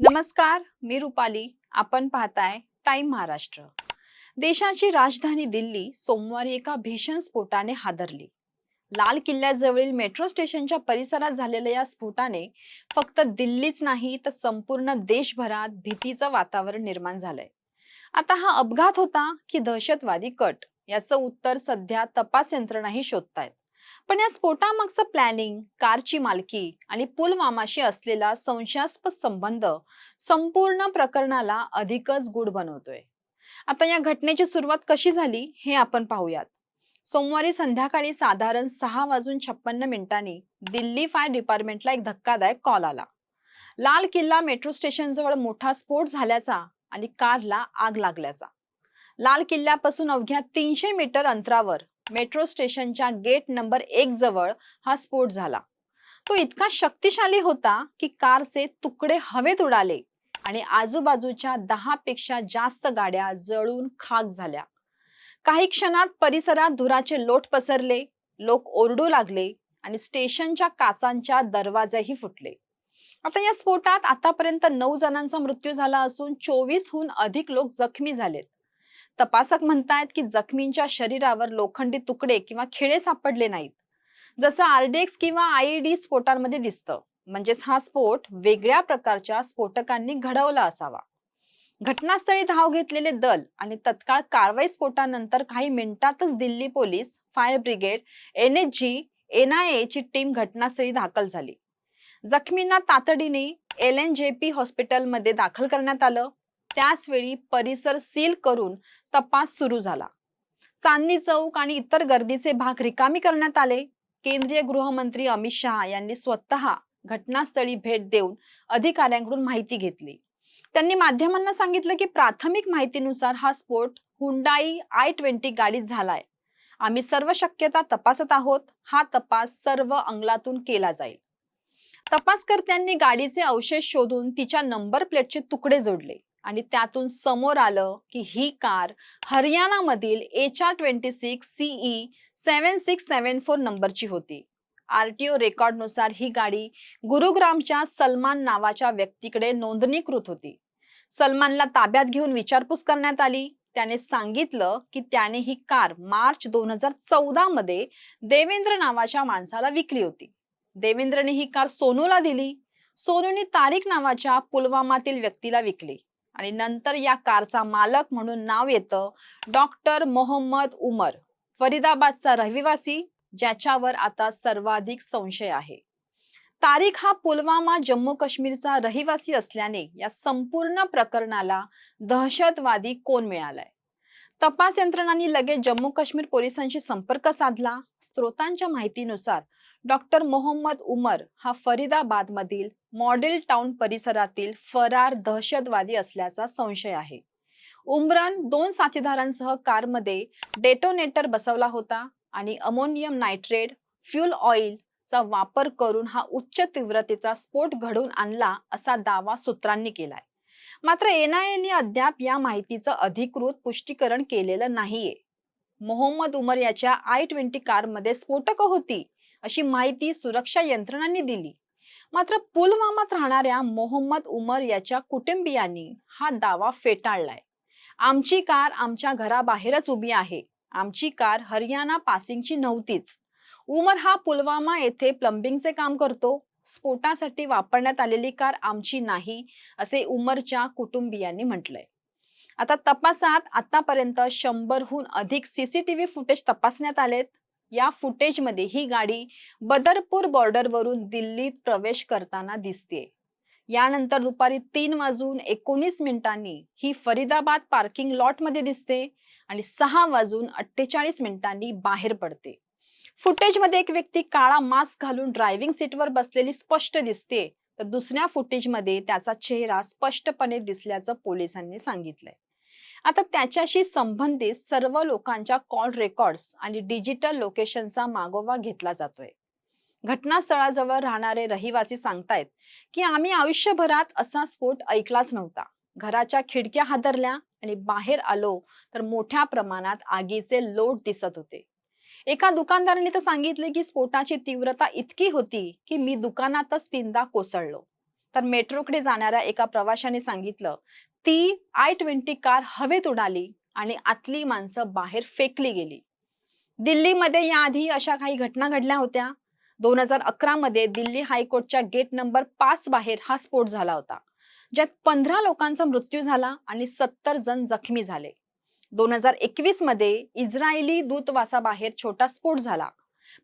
नमस्कार मी रुपाली. आपण पाहताय टाइम महाराष्ट्र. देशाची राजधानी दिल्ली सोमवारी एका भीषण स्फोटाने हादरली. लाल किल्ल्याजवळील मेट्रो स्टेशनच्या परिसरात झालेल्या या स्फोटाने फक्त दिल्लीच नाही तर संपूर्ण देशभरात भीतीचं वातावरण निर्माण झालंय. आता हा अपघात होता की दहशतवादी कट? याचं उत्तर सध्या तपास यंत्रणाही शोधतायत. पण या स्फोटामागचं प्लॅनिंग कारची मालकी आणि पुलवामाशी असलेला संशयास्पद संबंध संपूर्ण प्रकरणाला अधिकच गूढ बनवतोय. आता या घटनेची सुरुवात कशी झाली हे आपण पाहूयात. सोमवारी संध्याकाळी साधारण सहा वाजून छप्पन्न मिनिटांनी दिल्ली फायर डिपार्टमेंटला एक धक्कादायक कॉल आला. लाल किल्ला मेट्रो स्टेशन जवळ मोठा स्फोट झाल्याचा आणि कारला आग लागल्याचा. लाल किल्ल्यापासून अवघ्या तीनशे मीटर अंतरावर मेट्रो स्टेशनच्या गेट नंबर एक जवळ हा स्फोट झाला. तो इतका शक्तिशाली होता की कारचे तुकडे हवेत उडाले आणि आजूबाजूच्या दहा पेक्षा जास्त गाड्या जळून खाक झाल्या. काही क्षणात परिसरात धुराचे लोट पसरले लोक ओरडू लागले आणि स्टेशनच्या काचांच्या दरवाजेही फुटले. आता या स्फोटात आतापर्यंत नऊ जणांचा मृत्यू झाला असून चोवीसहून अधिक लोक जखमी झालेत. तपासक म्हणतायत की जखमींच्या शरीरावर लोखंडी तुकडे किंवा खिळे सापडले नाहीत. जसं आरडेक्स किंवा आयईडी स्फोटांमध्ये दिसतं. म्हणजेच हा स्फोट वेगळ्या प्रकारच्या स्फोटकांनी घडवला असावा. घटनास्थळी धाव घेतलेले दल आणि तत्काळ कारवाई स्फोटानंतर काही मिनिटातच Delhi police fire brigade N H G N I ची टीम घटनास्थळी दाखल झाली. जखमींना तातडीने एल एन जे पी हॉस्पिटलमध्ये दाखल करण्यात आलं. त्याचवेळी परिसर सील करून तपास सुरू झाला. चांदणी चौक आणि इतर गर्दीचे भाग रिकामी करण्यात आले. केंद्रीय गृहमंत्री अमित शहा यांनी स्वतः घटनास्थळी भेट देऊन अधिकाऱ्यांकडून माहिती घेतली. त्यांनी माध्यमांना सांगितलं की प्राथमिक माहितीनुसार हा स्फोट हुंडाई आय ट्वेंटी गाडीत झालाय. आम्ही सर्व शक्यता तपासत आहोत. हा तपास सर्व अंगलातून केला जाईल. तपासकर्त्यांनी गाडीचे अवशेष शोधून तिच्या नंबर प्लेटचे तुकडे जोडले. आणि त्यातून समोर आलं की ही car हरियाणामधील H R twenty six CE seven six seven four नंबरची होती. आरटीओ रेकॉर्डनुसार ही गाडी गुरुग्रामच्या सलमान नावाच्या व्यक्तीकडे नोंदणीकृत होती. सलमानला ताब्यात घेऊन विचारपूस करण्यात आली. त्याने सांगितलं की त्याने ही कार मार्च दोन हजार चौदा मध्ये देवेंद्र नावाच्या माणसाला विकली होती. देवेंद्रने ही कार सोनूला दिली. सोनूने तारिक नावाच्या पुलवामातील व्यक्तीला विकली. आणि नंतर या कारचा मालक म्हणून नाव येतं डॉक्टर मोहम्मद उमर. फरीदाबादचा रहिवासी ज्याच्यावर आता सर्वाधिक संशय आहे. तारीख हा पुलवामा जम्मू काश्मीरचा रहिवासी असल्याने या संपूर्ण प्रकरणाला दहशतवादी कोण मिळालाय? तपास यंत्रणांनी लगेच जम्मू काश्मीर पोलिसांशी संपर्क साधला. स्त्रोतांच्या माहितीनुसार डॉक्टर मोहम्मद उमर हा फरिदाबादमधील मॉडेल टाउन परिसरातील फरार दहशतवादी असल्याचा संशय आहे. उमरान दोन साथीदारांसह कारमध्ये डेटोनेटर बसवला होता आणि अमोनियम नायट्रेट फ्युल ऑइल चा वापर करून हा उच्च तीव्रतेचा स्फोट घडवून आणला असा दावा सूत्रांनी केलाय. मात्र एनआयएने अद्याप या माहितीचं अधिकृत पुष्टीकरण केलेलं नाहीये. मोहम्मद उमर याच्या आय ट्वेंटी कारमध्ये स्फोटकं होती अशी माहिती सुरक्षा यंत्रणांनी दिली. मात्र पुलवामात राहणाऱ्या मोहम्मद उमर याच्या कुटुंबियांनी हा दावा फेटाळलाय. आमची कार आमच्या घराबाहेरच उभी आहे. आमची कार हरियाणा पासिंगची नव्हतीच. उमर हा पुलवामा येथे प्लंबिंगचे काम करतो. स्फोटासाठी वापरण्यात आलेली कार आमची नाही असे उमरच्या कुटुंबियांनी म्हटलंय. आता तपासात आतापर्यंत शंभरहून अधिक सीसीटीव्ही फुटेज तपासण्यात आलेत. या फुटेजमध्ये ही गाडी बदरपूर बॉर्डरवरून दिल्लीत प्रवेश करताना दिसते यानंतर दुपारी तीन वाजून एकोणीस मिनिटांनी ही फरीदाबाद पार्किंग लॉटमध्ये दिसते आणि सहा वाजून अठ्ठेचाळीस मिनिटांनी बाहेर पडते. फुटेजमध्ये एक व्यक्ती काळा मास्क घालून ड्रायव्हिंग सीटवर बसलेली स्पष्ट दिसते. तर दुसऱ्या फुटेजमध्ये त्याचा चेहरा स्पष्टपणे दिसल्याचं पोलिसांनी सांगितलंय. आता त्याच्याशी संबंधित सर्व लोकांच्या कॉल रेकॉर्ड्स आणि डिजिटल लोकेशनचा मागोवा घेतला जातोय. घटनास्थळाजवळ राहणारे रहिवासी सांगतायत की आम्ही आयुष्यभरात असा स्फोट ऐकलाच नव्हता. घराच्या खिडक्या हादरल्या आणि बाहेर आलो तर मोठ्या प्रमाणात आगीचे लोट दिसत होते. एका दुकानदाराने तर सांगितले की स्फोटाची तीव्रता इतकी होती की मी दुकानातच तीनदा कोसळलो. तर मेट्रोकडे जाणाऱ्या एका प्रवाशाने सांगितलं ती आय ट्वेंटी कार हवेत उडाली आणि आतली माणसं बाहेर फेकली गेली. दिल्लीमध्ये याआधी अशा काही घटना घडल्या होत्या. दोन हजार अकरा मध्ये दिल्ली हायकोर्टच्या गेट नंबर पाच बाहेर हा स्फोट झाला होता ज्यात पंधरा लोकांचा मृत्यू झाला आणि सत्तर जण जखमी झाले. दोन हजार एकवीसमध्ये इस्रायली दूतवासाबाहेर छोटा स्फोट झाला.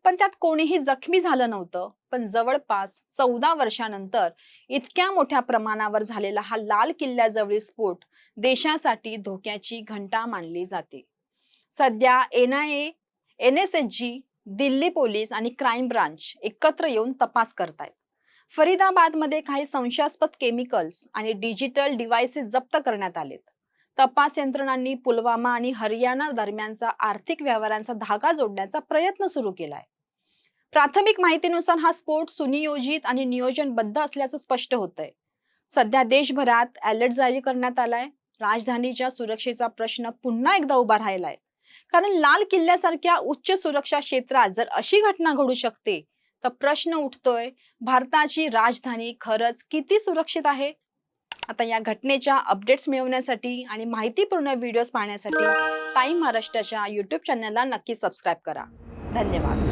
पण त्यात कोणीही जखमी झालं नव्हतं. पण जवळपास चौदा वर्षानंतर इतक्या मोठ्या प्रमाणावर झालेला हा लाल किल्ल्याजवळील स्फोट देशासाठी धोक्याची घंटा मानली जाते. सध्या N I A N S H G Delhi police आणि क्राईम ब्रांच एकत्र येऊन तपास करतायत. फरीदाबादमध्ये काही संशयास्पद केमिकल्स आणि डिजिटल डिव्हाइसेस जप्त करण्यात आलेत. तपास यंत्रणांनी पुलवामा आणि हरियाणा दरम्यानचा आर्थिक व्यवहारांचा धागा जोडण्याचा प्रयत्न सुरू केलाय. प्राथमिक माहितीनुसार हा स्फोट सुनियोजित आणि नियोजनबद्ध असल्याचं स्पष्ट होतंय. सध्या देशभरात अलर्ट जारी करण्यात आलाय. राजधानीच्या सुरक्षेचा प्रश्न पुन्हा एकदा उभा राहिलाय. कारण लाल किल्ल्यासारख्या उच्च सुरक्षा क्षेत्रात जर अशी घटना घडू शकते तर प्रश्न उठतोय भारताची राजधानी खरंच किती सुरक्षित आहे? आता या घटनेच्या अपडेट्स मिळवण्यासाठी आणि माहितीपूर्ण व्हिडिओज पाहण्यासाठी टाईम महाराष्ट्राच्या यूट्यूब चॅनलला नक्की सबस्क्राईब करा. धन्यवाद.